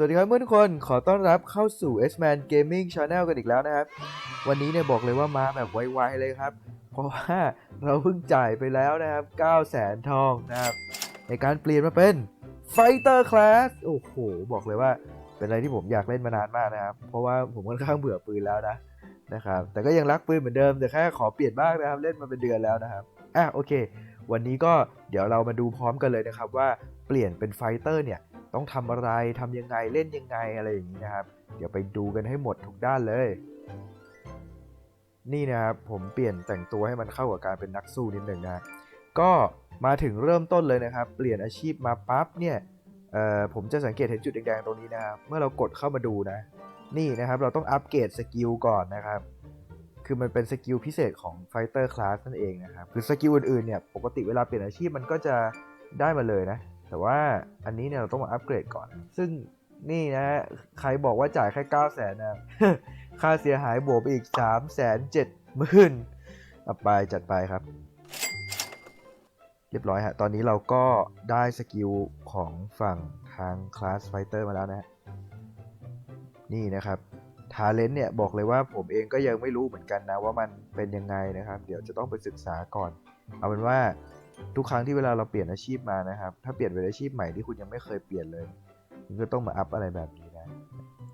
สวัสดีครับเพื่อนทุกคน ขอต้อนรับเข้าสู่ S-Man Gaming Channel กันอีกแล้วนะครับ วันนี้เนี่ยบอกเลยว่ามาแบบไวๆเลยครับ เพราะว่าเราเพิ่งจ่ายไปแล้วนะครับ 9 0 0 0 0 0 ทองนะครับ ในการเปลี่ยนมาเป็น Fighter Class โอ้โห บอกเลยว่าเป็นอะไรที่ผมอยากเล่นมานานมากนะครับ เพราะว่าผมค่อนข้างเบื่อปืนแล้วนะนะครับ แต่ก็ยังรักปืนเหมือนเดิม แต่แค่ขอเปลี่ยนบ้างนะครับ เล่นมาเป็นเดือนแล้วนะครับ อะโอเค วันนี้ก็เดี๋ยวเรามาดูพร้อมกันเลยนะครับว่าเปลี่ยนเป็นไฟเตอร์เนี่ย ต้องทำอะไรทำยังไงเล่นยังไงอะไรอย่างนี้นะครับ เดี๋ยวไปดูกันให้หมดทุกด้านเลย นี่นะครับผมเปลี่ยนแต่งตัวให้มันเข้ากับการเป็นนักสู้นิดหนึ่งนะก็มาถึงเริ่มต้นเลยนะครับ เปลี่ยนอาชีพมาปั๊บเนี่ยผมจะสังเกตเห็นจุดแดงๆตรงนี้นะครับเมื่อเรากดเข้ามาดูนะ นี่นะครับเราต้องอัปเกรดสกิลก่อนนะครับคือมันเป็นสกิลพิเศษของ Fighter Class นั่นเองนะครับคือสกิลอื่นๆเนี่ยปกติเวลาเปลี่ยนอาชีพมันก็จะได้มาเลยนะ แต่ว่าอันนี้เนี่ยเราต้องมาอัปเกรดก่อน ซึ่งนี่นะใครบอกว่าจ่ายแค่9 0 0 0 0นนะ ค่าเสียหายบวกไปอีก3 7 0 0 0 0เอาไปจัดไปครับ เรียบร้อยฮะ ตอนนี้เราก็ได้สกิลของฝั่งทางคลาสไฟเตอร์มาแล้วนะ นี่นะครับทาเลนต์เนี่ยบอกเลยว่าผมเองก็ยังไม่รู้เหมือนกันนะว่ามันเป็นยังไงนะครับ เดี๋ยวจะต้องไปศึกษาก่อน เอาเป็นว่า ทุกครั้งที่เวลาเราเปลี่ยนอาชีพมานะครับ ถ้าเปลี่ยนเป็นอาชีพใหม่ที่คุณยังไม่เคยเปลี่ยนเลยคุณก็ต้องมาอัพอะไรแบบนี้นะ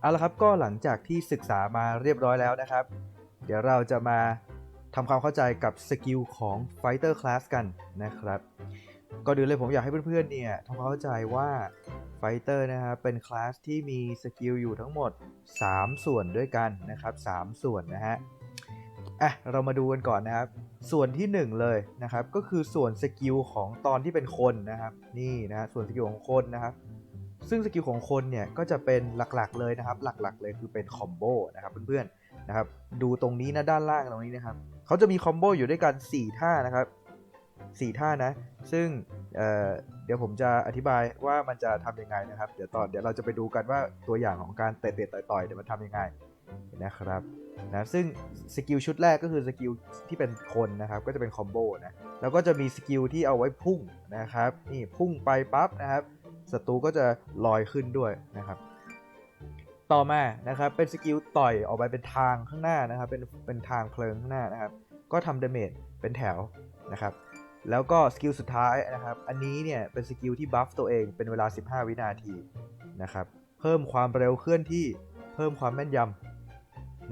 เอาละครับก็หลังจากที่ศึกษามาเรียบร้อยแล้วนะครับ เดี๋ยวเราจะมาทำความเข้าใจกับสกิลของ Fighter Class กันนะครับก็ดูเลยผมอยากให้เพื่อนๆเนี่ยทำความเข้าใจว่า Fighter นะครับเป็นคลาสที่มีสกิลอยู่ทั้งหมด 3 ส่วนด้วยกันนะครับ 3 ส่วนนะฮะอะเรามาดูกันก่อนนะครับ ส่วนที่1เลยนะครับก็คือส่วนสกิลของตอนที่เป็นคนนะครับนี่นะส่วนสกิลของคนนะครับซึ่งสกิลของคนเนี่ยก็จะเป็นหลักๆเลยนะครับหลักๆเลยคือเป็นคอมโบนะครับเพื่อนๆนะครับดูตรงนี้นะด้านล่างตรงนี้นะครับเขาจะมีคอมโบอยู่ด้วยกัน 4 ท่านะครับ4ท่านะ ซึ่งเเดี๋ยวผมจะอธิบายว่ามันจะทำยังไงนะครับ เดี๋ยวตอนเดี๋ยวเราจะไปดูกันว่าตัวอย่างของการเตะๆต่อยๆเดี๋ยวมันทำยังไง นะครับนะซึ่งสกิลชุดแรกก็คือสกิลที่เป็นคนนะครับก็จะเป็นคอมโบนะแล้วก็จะมีสกิลที่เอาไว้พุ่งนะครับนี่พุ่งไปปั๊บนะครับศัตรูก็จะลอยขึ้นด้วยนะครับต่อมานะครับเป็นสกิลต่อยออกไปเป็นทางข้างหน้านะครับเป็นเป็นทางเพลิงข้างหน้านะครับก็ทำดาเมจเป็นแถวนะครับแล้วก็สกิลสุดท้ายนะครับอันนี้เนี่ยเป็นสกิลที่บัฟตัวเองเป็นเวลา 15 วินาทีนะครับเพิ่มความเร็วเคลื่อนที่เพิ่มความแม่นยำ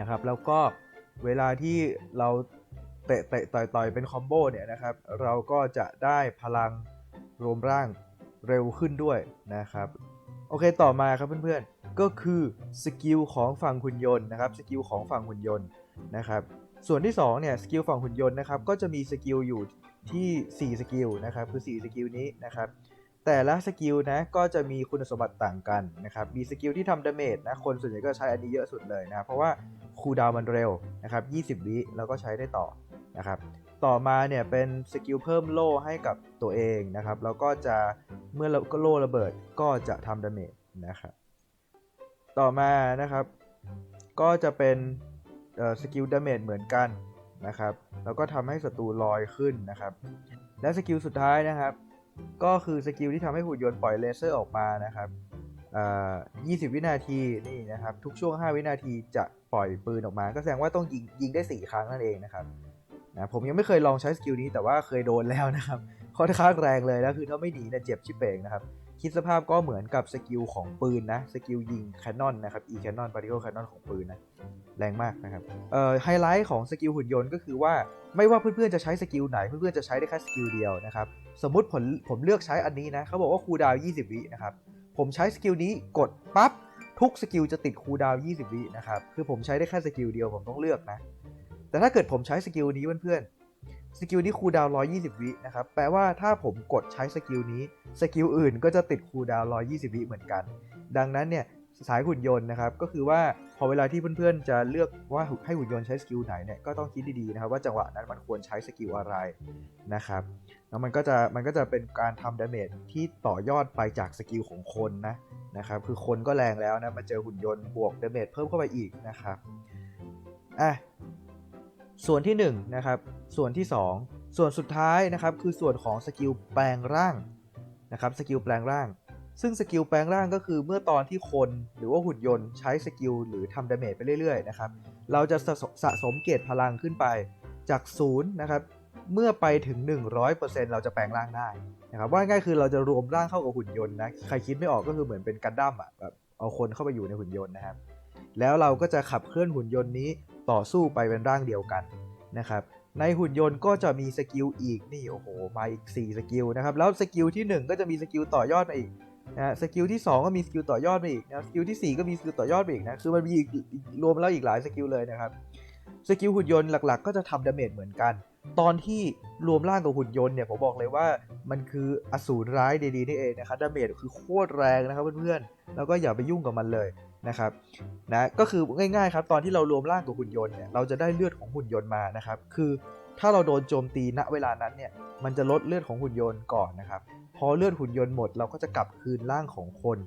นะครับ แล้วก็เวลาที่เราเตะเตะต่อยต่อยเป็นคอมโบเนี่ยนะครับ เราก็จะได้พลังรวมร่างเร็วขึ้นด้วยนะครับ โอเคต่อมาครับเพื่อนๆ ก็คือสกิลของฝั่งหุ่นยนต์นะครับสกิลของฝั่งหุ่นยนต์นะครับ ส่วนที่2เนี่ยสกิลฝั่งหุ่นยนต์นะครับก็จะมีสกิลอยู่ที่ 4 สกิลนะครับคือ 4 สกิลนี้นะครับแต่ละสกิลนะก็จะมีคุณสมบัติต่างกันนะครับ มีสกิลที่ทำดาเมจนะคนส่วนใหญ่ก็ใช้อันนี้เยอะสุดเลยนะเพราะว่า คูลดาวมันเร็วนะครับ 20 วิแล้วก็ใช้ได้ต่อนะครับ ต่อมาเนี่ยเป็นสกิลเพิ่มโล่ให้กับตัวเองนะครับ แล้วก็จะเมื่อก็โล่ระเบิดก็จะทำดาเมจนะครับ ต่อมานะครับ ก็จะเป็นสกิลดาเมจเหมือนกันนะครับ แล้วก็ทำให้ศัตรูลอยขึ้นนะครับ และสกิลสุดท้ายนะครับ ก็คือสกิลที่ทำให้หุ่นยนต์ปล่อยเลเซอร์ออกมานะครับอ่า20 วินาทีนี่นะครับ ทุกช่วง 5 วินาทีจะ ปล่อยปืนออกมา ก็แสดงว่าต้องยิงยิงได้ 4 ครั้งนั่นเองนะครับนะผมยังไม่เคยลองใช้สกิลนี้แต่ว่าเคยโดนแล้วนะครับค่อนข้างแรงเลยนะคือถ้าไม่หนีเนี่ยเจ็บชิบเป่งนะครับ คิดสภาพก็เหมือนกับสกิลของปืนนะสกิลยิงแคนนอนนะครับ e cannon particle cannon ของปืนนะแรงมากนะครับเอ่อไฮไลท์ของสกิลหุ่นยนต์ก็คือว่าไม่ว่าเพื่อนๆจะใช้สกิลไหน เพื่อนๆจะใช้ได้แค่สกิลเดียวนะครับสมมุติผมผมเลือกใช้อันนี้นะเขาบอกว่าคูลดาวน์20 วินะครับผมใช้สกิลนี้กดปั๊บ ทุกสกิลจะติดคูลดาวน์20 วินะครับ คือผมใช้ได้แค่สกิลเดียวผมต้องเลือกนะ แต่ถ้าเกิดผมใช้สกิลนี้เพื่อนๆ สกิลนี้คูลดาวน์120 วินะครับ แปลว่าถ้าผมกดใช้สกิลนี้ สกิลอื่นก็จะติดคูลดาวน์120 วิเหมือนกัน ดังนั้นเนี่ยสายหุ่นยนต์นะครับ ก็คือว่าพอเวลาที่เพื่อนๆ จะเลือกว่าให้หุ่นยนต์ใช้สกิลไหนเนี่ย ก็ต้องคิดดีๆนะครับว่าจังหวะนั้นมันควรใช้สกิลอะไรนะครับ แล้วมันก็จะมันก็จะเป็นการทำดาเมจที่ต่อยอดไปจากสกิลของคนนะ นะครับคือคนก็แรงแล้วนะมาเจอหุ่นยนต์บวกเดเมจเพิ่มเข้าไปอีกนะครับอะส่วนที่1นะครับส่วนที่ 2 ส่วนสุดท้ายนะครับคือส่วนของสกิลแปลงร่างนะครับสกิลแปลงร่าง ซึ่งสกิลแปลงร่างก็คือเมื่อตอนที่คนหรือว่าหุ่นยนต์ใช้สกิลหรือทำดาเมจไปเรื่อยๆนะครับเราจะสะสะสมเกรดพลังขึ้นไปจากศูนย์นะครับเมื่อไปถึง 100%เราจะแปลงร่างได้ นะครับว่าง่ายคือเราจะรวมร่างเข้ากับหุ่นยนต์นะใครคิดไม่ออกก็คือเหมือนเป็นกันดั้มอะแบบเอาคนเข้าไปอยู่ในหุ่นยนต์นะครับแล้วเราก็จะขับเคลื่อนหุ่นยนต์นี้ต่อสู้ไปเป็นร่างเดียวกันนะครับในหุ่นยนต์ก็จะมีสกิลอีกนี่โอ้โหมาอีก 4 สกิลนะครับแล้วสกิลที่ 1 ก็จะมีสกิลต่อยอดมาอีกนะสกิลที่ 2 ก็มีสกิลต่อยอดมาอีกนะสกิลที่ 4 ก็มีสกิลต่อยอดมาอีกนะคือมันมีรวมแล้วอีกหลายสกิลเลยนะครับสกิลหุ่นยนต์หลักๆ ก็จะทำดาเมจเหมือนกัน ตอนที่รวมร่างกับหุ่นยนต์เนี่ยผมบอกเลยว่ามันคืออสูรร้ายดีๆนี่เองนะครับดาเมจคือโคตรแรงนะครับเพื่อนๆแล้วก็อย่าไปยุ่งกับมันเลยนะครับนะก็คือง่ายๆครับตอนที่เรารวมร่างกับหุ่นยนต์เนี่ยเราจะได้เลือดของหุ่นยนต์มานะครับคือถ้าเราโดนโจมตีณเวลานั้นเนี่ยมันจะลดเลือดของหุ่นยนต์ก่อนนะครับพอเลือดหุ่นยนต์หมดเราก็จะกลับคืนร่างของคน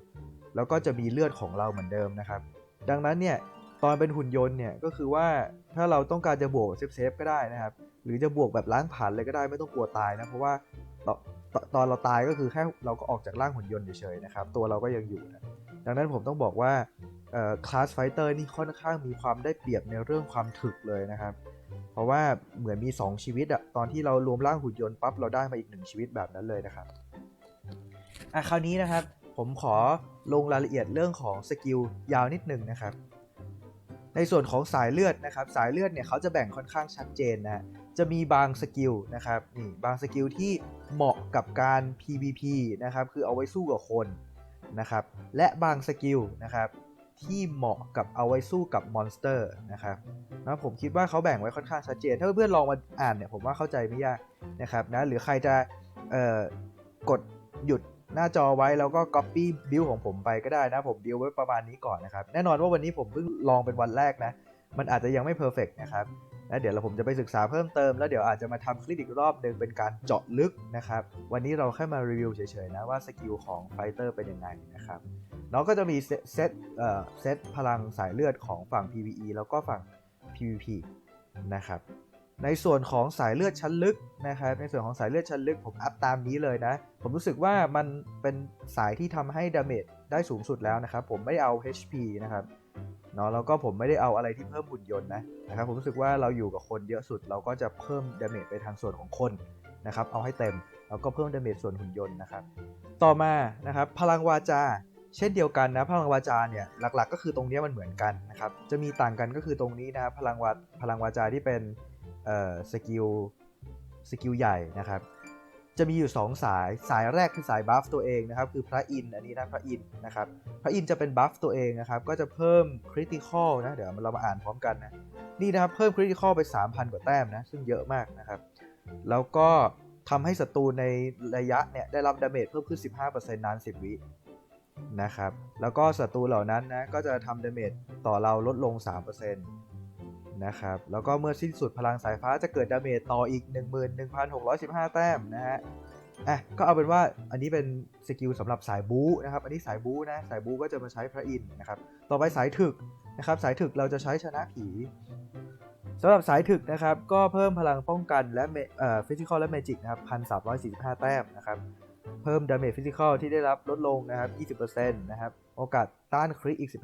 แล้วก็จะมีเลือดของเราเหมือนเดิมนะครับ ดังนั้นเนี่ยตอนเป็นหุ่นยนต์เนี่ยก็คือว่าถ้าเราต้องการจะบวกเซฟๆก็ได้นะครับ หรือจะบวกแบบล้างผ่านเลยก็ได้ไม่ต้องกลัวตายนะ เพราะว่าตตตอนเราตายก็คือแค่เราก็ออกจากร่างหุ่นยนต์เฉยๆนะครับ ตัวเราก็ยังอยู่นะดังนั้นผมต้องบอกว่าคลาสไฟเตอร์นี่ค่อนข้างมีความได้เปรียบในเรื่องความถึกเลยนะครับ เพราะว่าเหมือนมี 2 ชีวิตอะตอนที่เรารวมร่างหุ่นยนต์ปั๊บเราได้มาอีกหนึ่งชีวิตแบบนั้นเลยนะครับอะคราวนี้นะครับผมขอลงรายละเอียดเรื่องของสกิลยาวนิดหนึ่งนะครับ ในส่วนของสายเลือดนะครับ สายเลือดเนี่ยเขาจะแบ่งค่อนข้างชัดเจนนะ จะมีบางสกิลนะครับนี่บางสกิลที่เหมาะกับการ PVP นะครับคือเอาไว้สู้กับคนนะครับและบางสกิลนะครับที่เหมาะกับเอาไว้สู้กับมอนสเตอร์นะครับนะผมคิดว่าเขาแบ่งไว้ค่อนข้างชัดเจน ถ้าเพื่อนๆลองมาอ่านเนี่ยผมว่าเข้าใจไม่ยากนะครับนะหรือใครจะเอ่อกดหยุดหน้าจอไว้แล้วก็ Copy Build ของผมไปก็ได้นะ ผมดิวไว้ประมาณนี้ก่อนนะครับ แน่นอนว่าวันนี้ผมเพิ่งลองเป็นวันแรกนะ มันอาจจะยังไม่เพอร์เฟกนะครับ แล้วเดี๋ยวเราผมจะไปศึกษาเพิ่มเติมแล้วเดี๋ยวอาจจะมาทำคลิปอีกรอบหนึ่งเป็นการเจาะลึกนะครับ วันนี้เราแค่มารีวิวเฉยๆนะว่าสกิลของไฟเตอร์เป็นยังไงนะครับน้องก็จะมีเซตเซตเอ่อเซตพลังสายเลือดของฝั่ง PVE แล้วก็ฝั่ง PVP นะครับในส่วนของสายเลือดชั้นลึกนะครับ ในส่วนของสายเลือดชั้นลึกผมอัพตามนี้เลยนะ ผมรู้สึกว่ามันเป็นสายที่ทำให้ดาเมจได้สูงสุดแล้วนะครับ ผมไม่เอา HP นะครับ เนาะแล้วก็ผมไม่ได้เอาอะไรที่เพิ่มหุ่นยนต์นะนะครับผมรู้สึกว่าเราอยู่กับคนเยอะสุด เราก็จะเพิ่มดาเมจไปทางส่วนของคนนะครับเอาให้เต็มแล้วก็เพิ่มดาเมจส่วนหุ่นยนต์นะครับต่อมานะครับพลังวาจา เช่นเดียวกันนะพลังวาจาเนี่ยหลักๆ ก็คือตรงนี้มันเหมือนกันนะครับจะมีต่างกันก็คือตรงนี้นะครับพลังวาพลังวาจาที่เป็นเอ่อสกิลสกิลใหญ่นะครับ จะมีอยู่ 2 สาย สายแรกคือสายบัฟตัวเองนะครับคือพระอินอันนี้นะพระอินนะครับ พระอินจะเป็นบัฟตัวเองนะครับก็จะเพิ่มคริติคอลนะเดี๋ยวเรามาอ่านพร้อมกันนะนี่นะครับเพิ่มคริติคอลไป 3,000 กว่าแต้มนะซึ่งเยอะมากนะครับ แล้วก็ทำให้ศัตรูในระยะเนี่ยได้รับดาเมจเพิ่มขึ้น 15%นาน 10 วินะครับ แล้วก็ศัตรูเหล่านั้นนะก็จะทำดาเมจต่อเราลดลง 3% นะครับ แล้วก็เมื่อสิ้นสุดพลังสายฟ้าจะเกิดดาเมจต่ออีก 11,615 แต้มนะฮะอะก็เอาเป็นว่าอันนี้เป็นสกิลสำหรับสายบู๊นะครับ อันนี้สายบู๊นะ สายบู๊ก็จะมาใช้พระอินทร์นะครับ ต่อไปสายถึกนะครับ สายถึกเราจะใช้ชนะผีสำหรับสายถึกนะครับ ก็เพิ่มพลังป้องกันและเอ่อฟิสิกอลและเมจิกนะครับ1,345แต้มนะครับ เพิ่มดาเมจฟิสิกอลที่ได้รับลดลงนะครับ20%นะครับ โอกาสต้านคริอีก15%ห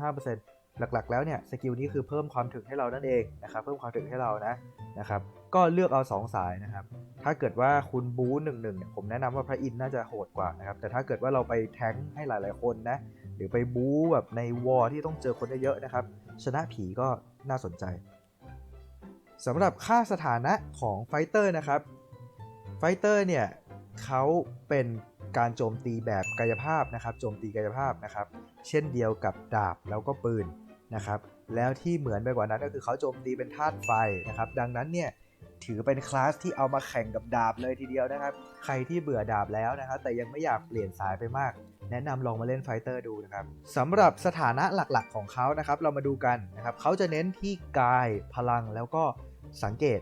หลักๆ แล้วเนี่ยสกิลนี้คือเพิ่มความถึกให้เรานั่นเองนะครับเพิ่มความถึกให้เรานะนะครับก็เลือกเอา 2 สายนะครับถ้าเกิดว่าคุณบู๊หนึ่งหนึ่งเนี่ยผมแนะนำว่าพระอินทร์น่าจะโหดกว่านะครับแต่ถ้าเกิดว่าเราไปแท้งให้หลายๆคนนะหรือไปบู๊แบบในวอร์ที่ต้องเจอคนเยอะๆนะครับชนะผีก็น่าสนใจสำหรับค่าสถานะของไฟเตอร์นะครับไฟเตอร์เนี่ยเขาเป็นการโจมตีแบบกายภาพนะครับโจมตีกายภาพนะครับ เช่นเดียวกับดาบแล้วก็ปืน นะครับแล้วที่เหมือนไปกว่านั้นก็คือเขาโจมตีเป็นธาตุไฟนะครับดังนั้นเนี่ยถือเป็นคลาสที่เอามาแข่งกับดาบเลยทีเดียวนะครับ ใครที่เบื่อดาบแล้วนะครับ แต่ยังไม่อยากเปลี่ยนสายไปมาก แนะนำลองมาเล่นไฟเตอร์ดูนะครับสำหรับสถานะหลักๆของเขานะครับ เรามาดูกันนะครับเขาจะเน้นที่กายพลังแล้วก็สังเกต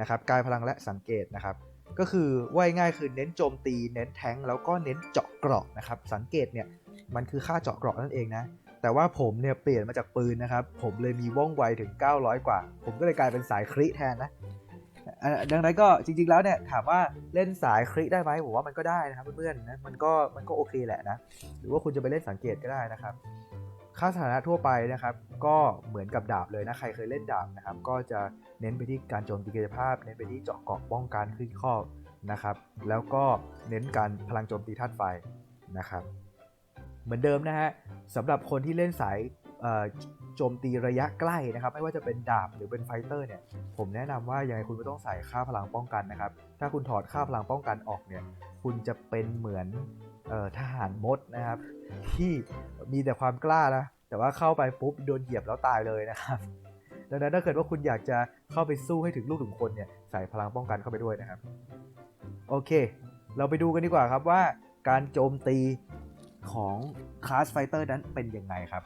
นะครับ กายพลังและสังเกตนะครับ ก็คือว่ายง่ายคือเน้นโจมตี เน้นแทงแล้วก็เน้นเจาะเกราะนะครับ สังเกตเนี่ยมันคือค่าเจาะเกราะนั่นเองนะ แต่ว่าผมเนี่ยเปลี่ยนมาจากปืนนะครับ ผมเลยมีว่องไวถึง 900 กว่า ผมก็เลยกลายเป็นสายคริแทนนะดังนั้นก็จริง ๆ แล้วเนี่ยถามว่าเล่นสายคลิได้ไหมผมว่ามันก็ได้นะครับเพื่อนๆนะมันก็มันก็โอเคแหละนะ หรือว่าคุณจะไปเล่นสังเกตก็ได้นะครับค่าสถานะทั่วไปนะครับ ก็เหมือนกับดาบเลยนะใครเคยเล่นดาบนะครับ ก็จะเน้นไปที่การโจมตีกายภาพ เน้นไปที่เจาะเกาะป้องกันขึ้นข้อนะครับ แล้วก็เน้นการพลังโจมตีธาตุไฟนะครับ เหมือนเดิมนะฮะสำหรับคนที่เล่นสายโจมตีระยะใกล้นะครับ ไม่ว่าจะเป็นดาบหรือเป็นไฟเตอร์เนี่ย ผมแนะนำว่ายังไงคุณไม่ต้องใส่ค่าพลังป้องกันนะครับ ถ้าคุณถอดค่าพลังป้องกันออกเนี่ย คุณจะเป็นเหมือนออทหารมดนะครับ ที่มีแต่ความกล้านะแต่ว่าเข้าไปปุ๊บโดนเหยียบแล้วตายเลยนะครับ ดังนั้นถ้าเกิดว่าคุณอยากจะเข้าไปสู้ให้ถึงลูกถึงคนเนี่ยใส่พลังป้องกันเข้าไปด้วยนะครับ โอเค เราไปดูกันดีกว่าครับว่าการโจมตี ของคลาสไฟเตอร์นั้นเป็นยังไงครับ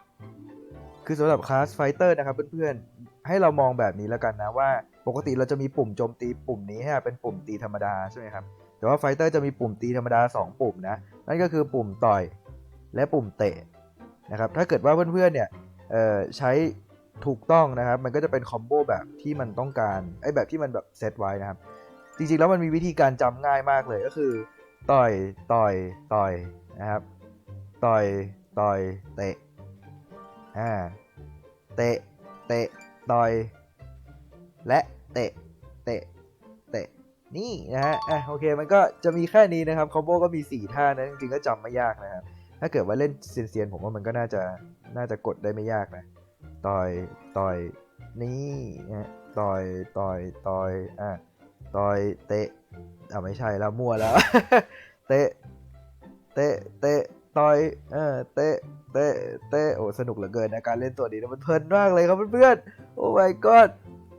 คือสำหรับคลาสไฟเตอร์นะครับเพื่อนๆ ให้เรามองแบบนี้แล้วกันนะว่าปกติเราจะมีปุ่มโจมตีปุ่มนี้ฮะเป็นปุ่มตีธรรมดาใช่ไหมครับ แต่ว่าไฟเตอร์จะมีปุ่มตีธรรมดา 2 ปุ่มนะ นั่นก็คือปุ่มต่อยและปุ่มเตะนะครับ ถ้าเกิดว่าเพื่อนๆเนี่ยเอ่อใช้ถูกต้องนะครับ มันก็จะเป็นคอมโบแบบที่มันต้องการไอ้แบบที่มันแบบเซตไว้นะครับ จริงๆแล้วมันมีวิธีการจำง่ายมากเลยก็คือ ต่อยต่อยต่อยนะครับ ต่อย ต่อย เตะ อ่า เตะ เตะ ต่อย และเตะ เตะ เตะ นี่นะฮะ อะโอเค มันก็จะมีแค่นี้นะครับ คอมโบก็มี 4 ท่านะ จริงๆก็จำไม่ยากนะครับ ถ้าเกิดว่าเล่นเซียนๆ ผมว่ามันก็น่าจะ น่าจะกดได้ไม่ยากนะ ต่อย ต่อย นี่นะ ต่อย ต่อย ต่อย อะ ต่อย เตะ อ่าไม่ใช่แล้วมั่วแล้ว เตะ เตะ เตะ ต่อยเออเตะเตะเตะโอ้สนุกเหลือเกินนะการเล่นตัวนี้นะมันเพลินมากเลยครับเพื่อนๆโอ้ my god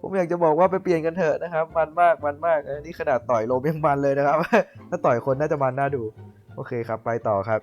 ผมอยากจะบอกว่าไปเปลี่ยนกันเถอะนะครับ มันมากมันมากนี่ขนาดต่อยลมยังมันเลยนะครับ ถ้าต่อยคนน่าจะมันน่าดู โอเคครับไปต่อครับ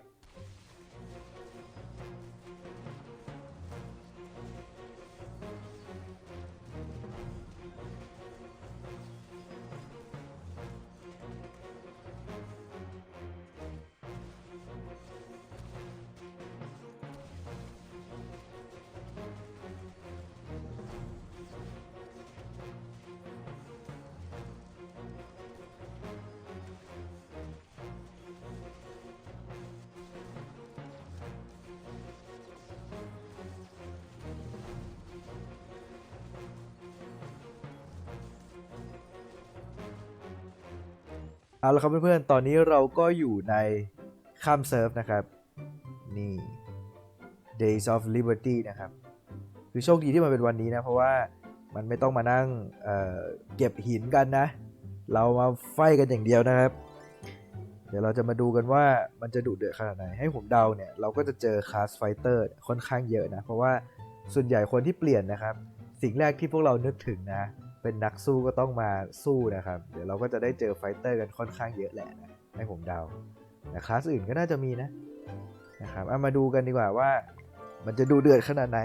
เอาละครับเพื่อนๆ ตอนนี้เราก็อยู่ในข้ามเซิร์ฟนะครับ นี่ Days of Liberty นะครับ คือโชคดีที่มันเป็นวันนี้นะ เพราะว่ามันไม่ต้องมานั่งเเก็บหินกันนะ เรามาไฟกันอย่างเดียวนะครับ เดี๋ยวเราจะมาดูกันว่ามันจะดุเดือดขนาดไหน ให้ผมเดาเนี่ย เราก็จะเจอคลาสไฟเตอร์ค่อนข้างเยอะนะ เพราะว่าส่วนใหญ่คนที่เปลี่ยนนะครับ สิ่งแรกที่พวกเรานึกถึงนะ เป็นนักสู้ก็ต้องมาสู้นะครับ เดี๋ยวเราก็จะได้เจอไฟเตอร์กันค่อนข้างเยอะแหละนะให้ผมเดาแต่คลาสอื่นก็น่าจะมีนะนะครับเอามาดูกันดีกว่าว่า มันจะดูเดือดขนาดไหน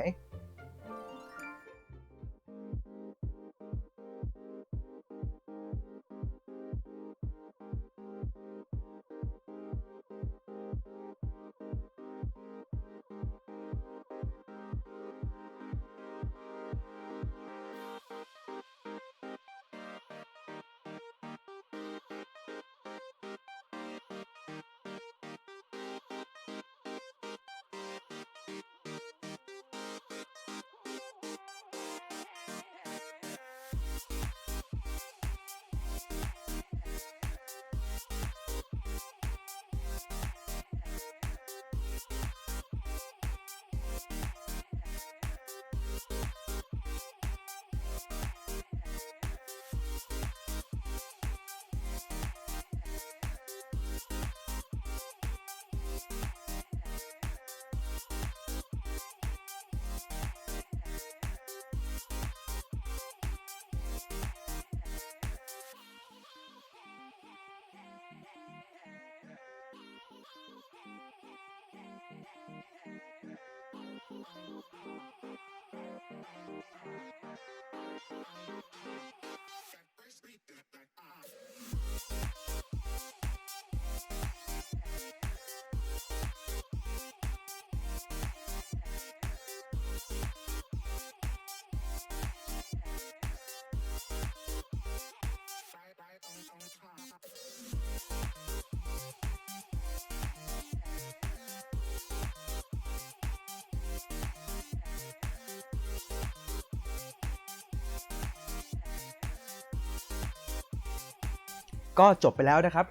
ก็จบไปแล้วนะครับ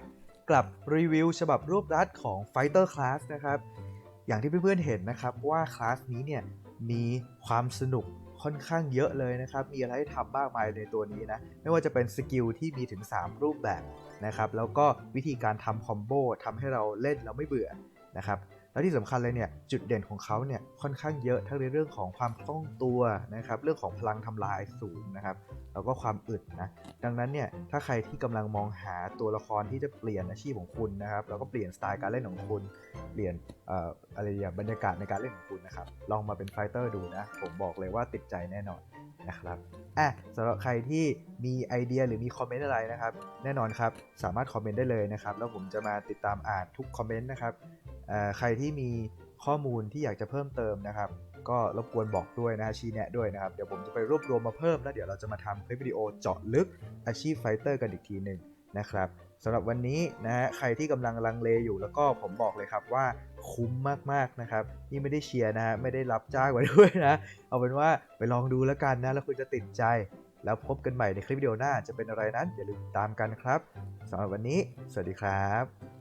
กลับรีวิวฉบับรูปรัดของ Fighter Class นะครับ อย่างที่เพื่อนๆเห็นนะครับว่าคลาสนี้เนี่ยมีความสนุกค่อนข้างเยอะเลยนะครับ มีอะไรให้ทำมากมายในตัวนี้นะ ไม่ว่าจะเป็นสกิลที่มีถึง 3 รูปแบบนะครับ แล้วก็วิธีการทำคอมโบทำให้เราเล่นแล้วไม่เบื่อนะครับ แล้วที่สำคัญเลยเนี่ยจุดเด่นของเขาเนี่ยค่อนข้างเยอะทั้งในเรื่องของความคล่องตัวนะครับเรื่องของพลังทำลายสูงนะครับแล้วก็ความอึดนะดังนั้นเนี่ยถ้าใครที่กำลังมองหาตัวละครที่จะเปลี่ยนอาชีพของคุณนะครับแล้วก็เปลี่ยนสไตล์การเล่นของคุณ เปลี่ยนออะไรอย่างบรรยากาศในการเล่นของคุณนะครับลองมาเป็นไฟเตอร์ดูนะผมบอกเลยว่าติดใจแน่นอนนะครับอะสำหรับใครที่มีไอเดียหรือมีคอมเมนต์อะไรนะครับ แน่นอนครับ สามารถคอมเมนต์ได้เลยนะครับ แล้วผมจะมาติดตามอ่านทุกคอมเมนต์นะครับ ใครที่มีข้อมูลที่อยากจะเพิ่มเติมนะครับ ก็รบกวนบอกด้วยนะฮะชี้แนะด้วยนะครับ เดี๋ยวผมจะไปรวบรวมมาเพิ่ม แล้วเดี๋ยวเราจะมาทำคลิปวิดีโอเจาะลึกอาชีพไฟเตอร์กันอีกทีหนึ่งนะครับสำหรับวันนี้นะฮะใครที่กำลังลังเลอยู่แล้วก็ผมบอกเลยครับว่าคุ้มมากๆนะครับนี่ไม่ได้เชียร์นะฮะไม่ได้รับจ้างมาด้วยนะ เอาเป็นว่าไปลองดูแล้วกันนะแล้วคุณจะติดใจ แล้วพบกันใหม่ในคลิปวิดีโอหน้าจะเป็นอะไรนั้นอย่าลืมตามกันครับสำหรับวันนี้ สวัสดีครับ